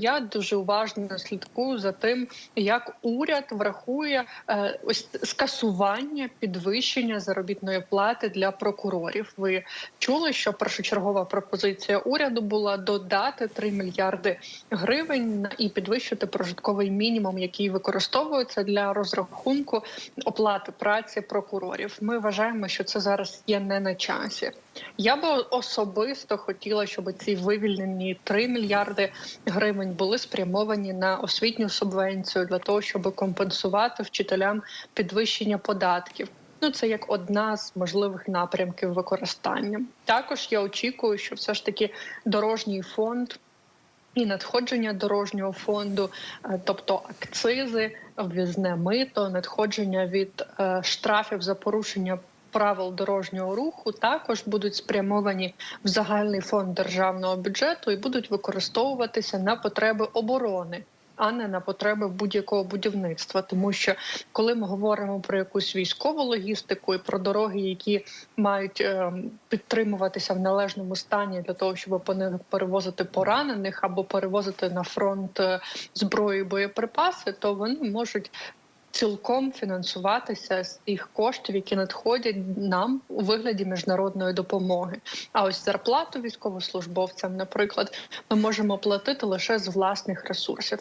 Я дуже уважно слідкую за тим, як уряд врахує е, ось скасування підвищення заробітної плати для прокурорів. Ви чули, що першочергова пропозиція уряду була додати 3 мільярди гривень і підвищити прожитковий мінімум, який використовується для розрахунку оплати праці прокурорів. Ми вважаємо, що це зараз є не на часі. Я би особисто хотіла, щоб ці вивільнені 3 мільярди гривень були спрямовані на освітню субвенцію для того, щоб компенсувати вчителям підвищення податків. Ну, це як одна з можливих напрямків використання. Також я очікую, що все ж таки дорожній фонд і надходження дорожнього фонду, е, тобто акцизи, ввізне мито, надходження від е, штрафів за порушення. Правил дорожнього руху також будуть спрямовані в загальний фонд державного бюджету і будуть використовуватися на потреби оборони, а не на потреби будь-якого будівництва. Тому що коли ми говоримо про якусь військову логістику і про дороги, які мають е, підтримуватися в належному стані для того, щоб по них перевозити поранених або перевозити на фронт е, зброю і боєприпаси, то вони можуть. Цілком фінансуватися з тих коштів, які надходять нам у вигляді міжнародної допомоги. А ось зарплату військовослужбовцям, наприклад, ми можемо платити лише з власних ресурсів.